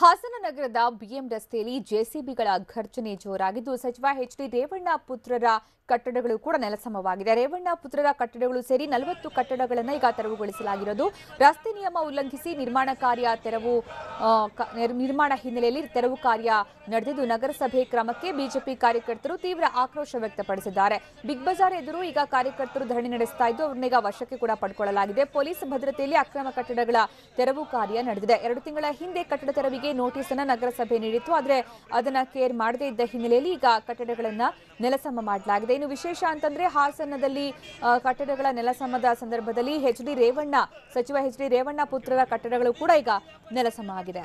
ಹಾಸನ ನಗರದ ಬಿಎಂ ರಸ್ತೆಯಲ್ಲಿ ಜೆಸಿಬಿಗಳ ಘರ್ಜನೆ ಜೋರಾಗಿದ್ದು, ಸಚಿವ ಎಚ್ ಡಿ ರೇವಣ್ಣ ಪುತ್ರರ ಕಟ್ಟಡಗಳು ಕೂಡ ನೆಲಸಮವಾಗಿದೆ ರೇವಣ್ಣ ಪುತ್ರರ ಕಟ್ಟಡಗಳು ಸೇರಿ ನಲವತ್ತು ಕಟ್ಟಡಗಳನ್ನು ಈಗ ತೆರವುಗೊಳಿಸಲಾಗಿರೋದು. ರಸ್ತೆ ನಿಯಮ ಉಲ್ಲಂಘಿಸಿ ನಿರ್ಮಾಣ ಕಾರ್ಯ ತೆರವು ನಿರ್ಮಾಣ ಹಿನ್ನೆಲೆಯಲ್ಲಿ ತೆರವು ಕಾರ್ಯ ನಡೆದಿದ್ದು, ನಗರಸಭೆ ಕ್ರಮಕ್ಕೆ ಬಿಜೆಪಿ ಕಾರ್ಯಕರ್ತರು ತೀವ್ರ ಆಕ್ರೋಶ ವ್ಯಕ್ತಪಡಿಸಿದ್ದಾರೆ. ಬಿಗ್ ಬಜಾರ್ ಎದುರು ಈಗ ಕಾರ್ಯಕರ್ತರು ಧರಣಿ ನಡೆಸ್ತಾ ಇದ್ದು ಅವರನ್ನೀಗ ವಶಕ್ಕೆ ಕೂಡ ಪಡ್ಕೊಳ್ಳಲಾಗಿದೆ. ಪೊಲೀಸ್ ಭದ್ರತೆಯಲ್ಲಿ ಅಕ್ರಮ ಕಟ್ಟಡಗಳ ತೆರವು ಕಾರ್ಯ ನಡೆದಿದೆ. ಎರಡು ತಿಂಗಳ ಹಿಂದೆ ಕಟ್ಟಡ ತೆರವಿಗೆ ನೋಟಿಸ್ ಅನ್ನ ನಗರಸಭೆ ನೀಡಿತ್ತು. ಆದರೆ ಅದನ್ನ ಕೇರ್ ಮಾಡದೇ ಇದ್ದ ಹಿನ್ನೆಲೆಯಲ್ಲಿ ಈಗ ಕಟ್ಟಡಗಳನ್ನ ನೆಲಸಮ ಮಾಡಲಾಗಿದೆ. ಇನ್ನು ವಿಶೇಷ ಅಂತಂದ್ರೆ ಹಾಸನದಲ್ಲಿ ಕಟ್ಟಡಗಳ ನೆಲಸಮದ ಸಂದರ್ಭದಲ್ಲಿ ಎಚ್ ಡಿ ರೇವಣ್ಣ, ಸಚಿವ ಎಚ್ ಡಿ ರೇವಣ್ಣ ಪುತ್ರರ ಕಟ್ಟಡಗಳು ಕೂಡ ಈಗ ನೆಲಸಮ ಆಗಿದೆ.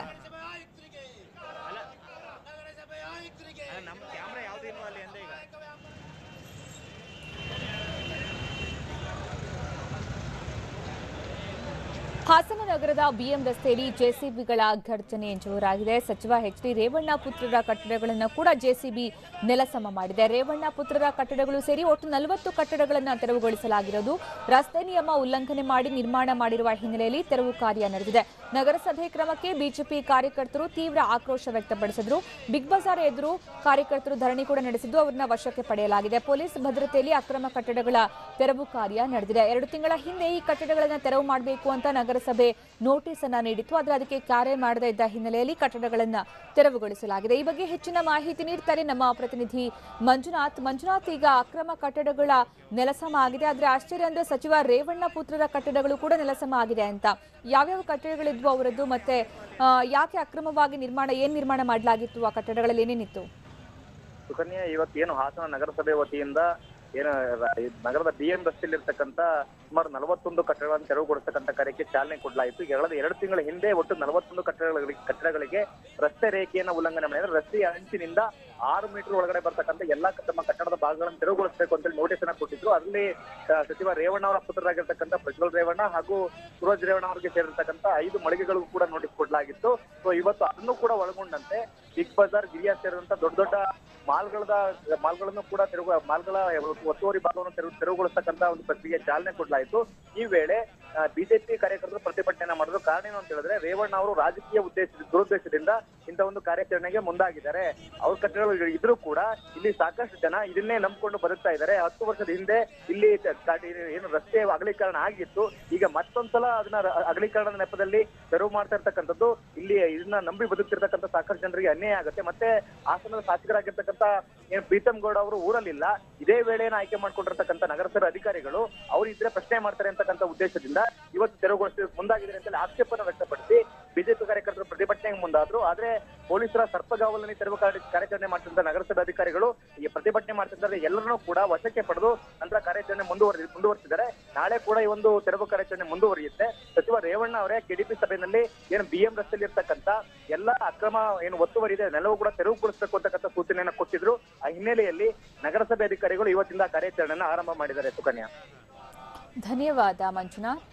ಹಾಸನ ನಗರದ ಬಿಎಂ ರಸ್ತೆಯಲ್ಲಿ ಜೆಸಿಬಿಗಳ ಘರ್ಜನೆ ಜೋರಾಗಿದೆ. ಸಚಿವ ಎಚ್ ಡಿ ರೇವಣ್ಣ ಪುತ್ರರ ಕಟ್ಟಡಗಳನ್ನು ಕೂಡ ಜೆಸಿಬಿ ನೆಲಸಮ ಮಾಡಿದೆ. ರೇವಣ್ಣ ಪುತ್ರರ ಕಟ್ಟಡಗಳು ಸೇರಿ ಒಟ್ಟು ನಲವತ್ತು ಕಟ್ಟಡಗಳನ್ನು ತೆರವುಗೊಳಿಸಲಾಗಿರೋದು ರಸ್ತೆ ನಿಯಮ ಉಲ್ಲಂಘನೆ ಮಾಡಿ ನಿರ್ಮಾಣ ಮಾಡಿರುವ ಹಿನ್ನೆಲೆಯಲ್ಲಿ ತೆರವು ಕಾರ್ಯ ನಡೆದಿದೆ. ನಗರಸಭೆ ಕ್ರಮಕ್ಕೆ ಬಿಜೆಪಿ ಕಾರ್ಯಕರ್ತರು ತೀವ್ರ ಆಕ್ರೋಶ ವ್ಯಕ್ತಪಡಿಸಿದ್ರು. ಬಿಗ್ ಬಜಾರ್ ಎದುರು ಕಾರ್ಯಕರ್ತರು ಧರಣಿ ಕೂಡ ನಡೆಸಿದ್ದು, ಅವರನ್ನ ವಶಕ್ಕೆ ಪಡೆಯಲಾಗಿದೆ. ಪೊಲೀಸ್ ಭದ್ರತೆಯಲ್ಲಿ ಅಕ್ರಮ ಕಟ್ಟಡಗಳ ತೆರವು ಕಾರ್ಯ ನಡೆದಿದೆ. ಎರಡು ತಿಂಗಳ ಹಿಂದೆ ಈ ಕಟ್ಟಡಗಳನ್ನು ತೆರವು ಮಾಡಬೇಕು ಅಂತ ನಗರಸಭೆ ನೋಟಿಸ್ ಅನ್ನ ನೀಡಿತ್ತು. ಆದರೆ ಅದಕ್ಕೆ ಕಾರ್ಯ ಮಾಡದೇ ಇದ್ದ ಹಿನ್ನೆಲೆಯಲ್ಲಿ ಕಟ್ಟಡಗಳನ್ನ ತೆರವುಗೊಳಿಸಲಾಗಿದೆ. ಈ ಬಗ್ಗೆ ಹೆಚ್ಚಿನ ಮಾಹಿತಿ ನೀಡ್ತಾರೆ ನಮ್ಮ ಪ್ರತಿನಿಧಿ ಮಂಜುನಾಥ್. ಮಂಜುನಾಥ್, ಈಗ ಅಕ್ರಮ ಕಟ್ಟಡಗಳ ನೆಲಸಮ ಆಗಿದೆ. ಆದ್ರೆ ಆಶ್ಚರ್ಯ ಅಂದ್ರೆ ಸಚಿವ ರೇವಣ್ಣ ಪುತ್ರರ ಕಟ್ಟಡಗಳು ಕೂಡ ನೆಲಸಮ ಆಗಿದೆ ಅಂತ. ಯಾವ್ಯಾವ ಕಟ್ಟಡಗಳಿದ್ವು ಅವರದ್ದು ಮತ್ತೆ ಯಾಕೆ ಅಕ್ರಮವಾಗಿ ನಿರ್ಮಾಣ, ಏನ್ ನಿರ್ಮಾಣ ಮಾಡಲಾಗಿತ್ತು ಆ ಕಟ್ಟಡಗಳಲ್ಲಿ ಏನೇನಿತ್ತು? ಸುಕನ್ಯಾ, ಇವತ್ತೇನು ಹಾಸನ ನಗರಸಭೆ ವತಿಯಿಂದ ಏನು ನಗರದ ಬಿ ಎಂ ರಸ್ತೆಯಲ್ಲಿರ್ತಕ್ಕಂಥ ಸುಮಾರು ನಲವತ್ತೊಂದು ಕಟ್ಟಡಗಳನ್ನು ತೆರವುಗೊಳಿಸ್ತಕ್ಕಂಥ ಕಾರ್ಯಕ್ಕೆ ಚಾಲನೆ ಕೊಡಲಾಯಿತು. ಕಳೆದ ಎರಡು ತಿಂಗಳ ಹಿಂದೆ ಒಟ್ಟು ನಲವತ್ತೊಂದು ಕಟ್ಟಡಗಳಿಗೆ ಕಟ್ಟಡಗಳಿಗೆ ರಸ್ತೆ ರೇಖೆಯನ್ನು ಉಲ್ಲಂಘನೆ ಮಾಡಿದ್ರೆ ರಸ್ತೆಯ ಅಂಚಿನಿಂದ ಆರು ಮೀಟರ್ ಒಳಗಡೆ ಬರ್ತಕ್ಕಂಥ ಎಲ್ಲಾ ತಮ್ಮ ಕಟ್ಟಡದ ಭಾಗಗಳನ್ನು ತೆರವುಗೊಳಿಸಬೇಕು ಅಂತೇಳಿ ನೋಟಿಸ್ ಅನ್ನ ಕೊಟ್ಟಿದ್ರು. ಅದರಲ್ಲಿ ಆ, ಸಚಿವ ರೇವಣ್ಣ ಅವರ ಪುತ್ರರಾಗಿರ್ತಕ್ಕಂಥ ಪ್ರಜ್ವಲ್ ರೇವಣ್ಣ ಹಾಗೂ ಸೂರಜ್ ರೇವಣ್ಣ ಅವರಿಗೆ ಸೇರಿರ್ತಕ್ಕಂಥ ಐದು ಮಳಿಗೆಗಳಿಗೂ ಕೂಡ ನೋಟಿಸ್ ಕೊಡಲಾಗಿತ್ತು. ಸೊ ಇವತ್ತು ಅದನ್ನು ಕೂಡ ಒಳಗೊಂಡಂತೆ ಬಿಗ್ ಬಜಾರ್ ಗಿರಿಯಾ ಸೇರಿದಂತ ದೊಡ್ಡ ದೊಡ್ಡ ಮಾಲ್ಗಳದ, ಮಾಲ್ಗಳನ್ನು ಕೂಡ ತೆರವು, ಮಾಲ್ಗಳ ಒತ್ತುವರಿ ಭಾಗವನ್ನು ತೆರವು ತೆರವುಗೊಳಿಸ್ತಕ್ಕಂತ ಒಂದು ಪ್ರಕ್ರಿಯೆ ಚಾಲನೆ ಕೊಡಲಾಯಿತು. ಈ ವೇಳೆ ಬಿಜೆಪಿ ಕಾರ್ಯಕರ್ತರು ಪ್ರತಿಭಟನೆ ಮಾಡಿದ್ರು ಕಾರಣ ಏನು ಅಂತ ಹೇಳಿದ್ರೆ, ರೇವಣ್ಣ ಅವರು ರಾಜಕೀಯ ಉದ್ದೇಶ ದುರುದ್ದೇಶದಿಂದ ಇಂಥ ಒಂದು ಕಾರ್ಯಾಚರಣೆಗೆ ಮುಂದಾಗಿದ್ದಾರೆ. ಅವ್ರ ಕಟ್ಟಡಗಳು ಇದ್ರೂ ಕೂಡ ಇಲ್ಲಿ ಸಾಕಷ್ಟು ಜನ ಇದನ್ನೇ ನಂಬಿಕೊಂಡು ಬದುಕ್ತಾ ಇದ್ದಾರೆ. ಹತ್ತು ವರ್ಷದ ಹಿಂದೆ ಇಲ್ಲಿ ಏನು ರಸ್ತೆ ಅಗಲೀಕರಣ ಆಗಿತ್ತು. ಈಗ ಮತ್ತೊಂದ್ಸಲ ಅದನ್ನ ಅಗಲೀಕರಣದ ನೆಪದಲ್ಲಿ ತೆರವು ಮಾಡ್ತಾ ಇರ್ತಕ್ಕಂಥದ್ದು, ಇಲ್ಲಿ ಇದನ್ನ ನಂಬಿ ಬದುಕ್ತಿರ್ತಕ್ಕಂಥ ಸಾಕಷ್ಟು ಜನರಿಗೆ ಅನ್ಯಾಯ ಆಗುತ್ತೆ. ಮತ್ತೆ ಹಾಸನದ ಶಾಸಕರಾಗಿರ್ತಕ್ಕಂಥ, ಏನು ಪ್ರೀತಮ್ ಗೌಡ ಅವರು ಊರಲ್ಲಿಲ್ಲ. ಇದೇ ವೇಳೆ ಆಯ್ಕೆ ಮಾಡ್ಕೊಂಡಿರ್ತಕ್ಕಂಥ ನಗರಸಭೆ ಅಧಿಕಾರಿಗಳು, ಅವ್ರು ಇದ್ರೆ ಪ್ರಶ್ನೆ ಮಾಡ್ತಾರೆ ಅಂತಕ್ಕಂಥ ಉದ್ದೇಶದಿಂದ ಇವತ್ತು ತೆರವುಗೊಳಿಸಿ ಮುಂದಾಗಿದೆ ಅಂತ ಆಕ್ಷೇಪವನ್ನು ವ್ಯಕ್ತಪಡಿಸಿ ಬಿಜೆಪಿ ಕಾರ್ಯಕರ್ತರು ಪ್ರತಿಭಟನೆಗೆ ಮುಂದಾದ್ರು. ಆದ್ರೆ ಪೊಲೀಸರ ಸರ್ಪಗಾವಲನ್ನು ತೆರವು ಕಾರ್ಯ- ಕಾರ್ಯಾಚರಣೆ ಮಾಡ್ತಿದ್ದ ನಗರಸಭೆ ಅಧಿಕಾರಿಗಳು ಈ ಪ್ರತಿಭಟನೆ ಮಾಡ್ತಿದ್ದಾರೆ. ಎಲ್ಲರನ್ನೂ ಕೂಡ ವಶಕ್ಕೆ ಪಡೆದು ನಂತರ ಕಾರ್ಯಾಚರಣೆ ಮುಂದುವರಿ ಮುಂದುವರಿಸಿದ್ದಾರೆ. ನಾಳೆ ಕೂಡ ಈ ಒಂದು ತೆರವು ಕಾರ್ಯಾಚರಣೆ ಮುಂದುವರಿಯುತ್ತೆ. ಸಚಿವ ರೇವಣ್ಣ ಅವರೇ ಕೆಡಿಪಿ ಸಭೆಯಲ್ಲಿ ಏನು ಬಿಎಂ ರಸ್ತೆಯಲ್ಲಿ ಇರ್ತಕ್ಕಂಥ ಎಲ್ಲ ಅಕ್ರಮ ಏನು ಒತ್ತುವರಿ ಇದೆ ನೆಲವು ಕೂಡ ತೆರವುಗೊಳಿಸಬೇಕು ಅಂತಕ್ಕಂಥ ಸೂಚನೆಯನ್ನು ಕೊಟ್ಟಿದ್ರು. ಆ ಹಿನ್ನೆಲೆಯಲ್ಲಿ ನಗರಸಭೆ ಅಧಿಕಾರಿಗಳು ಇವತ್ತಿಂದ ಕಾರ್ಯಾಚರಣೆಯನ್ನು ಆರಂಭ ಮಾಡಿದ್ದಾರೆ ಸುಕನ್ಯಾ. ಧನ್ಯವಾದ ಮಂಜುನಾಥ್